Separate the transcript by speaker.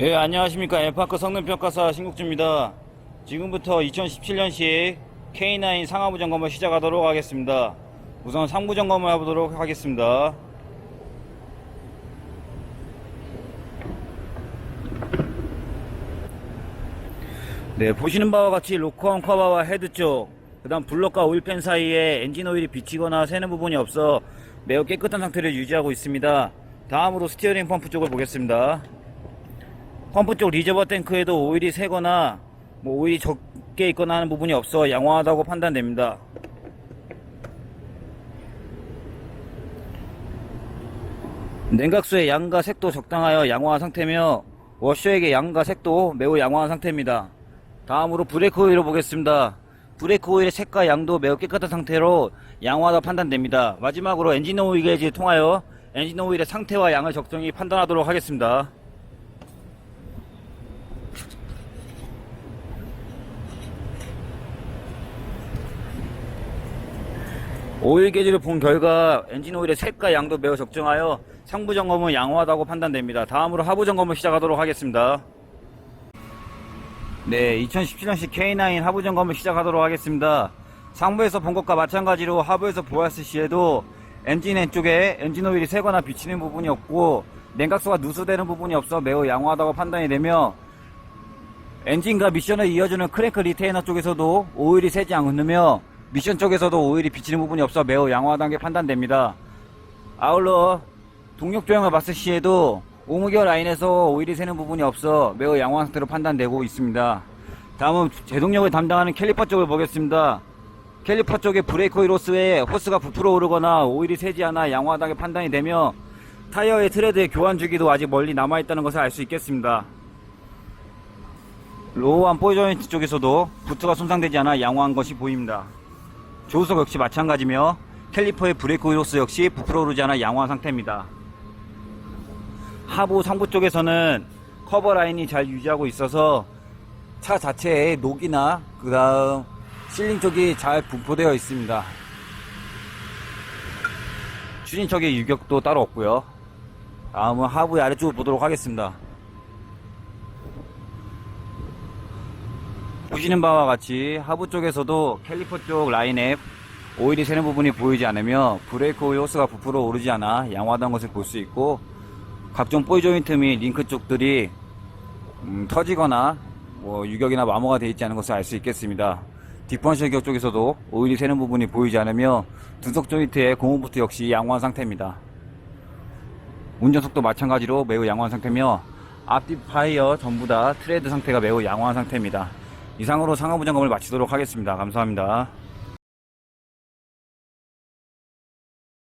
Speaker 1: 예, 안녕하십니까. 에파크 성능평가사 신국주입니다. 지금부터 2017년식 K9 상하부 점검을 시작하도록 하겠습니다. 우선 상부 점검을 해보도록 하겠습니다. 네, 보시는 바와 같이 로커원 커버와 헤드 쪽, 그 다음 블럭과 오일팬 사이에 엔진 오일이 비치거나 새는 부분이 없어 매우 깨끗한 상태를 유지하고 있습니다. 다음으로 스티어링 펌프 쪽을 보겠습니다. 펌프 쪽 리저버 탱크에도 오일이 새거나 뭐 오일이 적게 있거나 하는 부분이 없어 양호하다고 판단됩니다. 냉각수의 양과 색도 적당하여 양호한 상태며 워셔액의 양과 색도 매우 양호한 상태입니다. 다음으로 브레이크 오일을 보겠습니다. 브레이크 오일의 색과 양도 매우 깨끗한 상태로 양호하다 판단됩니다. 마지막으로 엔진 오일 게이지를 통하여 엔진 오일의 상태와 양을 적정히 판단하도록 하겠습니다. 오일 게이지를 본 결과 엔진 오일의 색과 양도 매우 적정하여 상부 점검은 양호하다고 판단됩니다. 다음으로 하부 점검을 시작하도록 하겠습니다. 네, 2017년식 K9 하부 점검을 시작하도록 하겠습니다. 상부에서 본 것과 마찬가지로 하부에서 보았을 시에도 엔진 왼쪽에 엔진 오일이 새거나 비치는 부분이 없고 냉각수가 누수되는 부분이 없어 매우 양호하다고 판단이 되며 엔진과 미션을 이어주는 크랭크 리테이너 쪽에서도 오일이 새지 않으며 미션 쪽에서도 오일이 비치는 부분이 없어 매우 양호하다는 게 판단됩니다. 아울러 동력 조형을 봤을 시에도 오무겨 라인에서 오일이 새는 부분이 없어 매우 양호한 상태로 판단되고 있습니다. 다음은 제동력을 담당하는 캘리퍼 쪽을 보겠습니다. 캘리퍼 쪽에 브레이크 오일 호스에 호스가 부풀어 오르거나 오일이 새지 않아 양호하다게 판단이 되며 타이어의 트레드의 교환 주기도 아직 멀리 남아있다는 것을 알 수 있겠습니다. 로우한 포이 조인트 쪽에서도 부트가 손상되지 않아 양호한 것이 보입니다. 조수석 역시 마찬가지며 캘리퍼의 브레이크 오일 호스 역시 부풀어 오르지 않아 양호한 상태입니다. 하부 상부 쪽에서는 커버 라인이 잘 유지하고 있어서 차 자체에 녹이나 그 다음 실링 쪽이 잘 분포되어 있습니다. 추진척의 유격도 따로 없고요. 다음은 하부의 아래쪽을 보도록 하겠습니다. 보시는 바와 같이 하부 쪽에서도 캘리퍼 쪽 라인에 오일이 새는 부분이 보이지 않으며 브레이크 오일 호스가 부풀어 오르지 않아 양호하다는 것을 볼 수 있고 각종 보이 조인트 및 링크 쪽들이 음, 터지거나 뭐 유격이나 마모가 되어 있지 않은 것을 알 수 있겠습니다. 뒷번실 격 쪽에서도 오일이 새는 부분이 보이지 않으며 두석 조인트의 고무부트 역시 양호한 상태입니다. 운전석도 마찬가지로 매우 양호한 상태며 앞뒤 파이어 전부 다 트레드 상태가 매우 양호한 상태입니다. 이상으로 상하부 점검을 마치도록 하겠습니다. 감사합니다.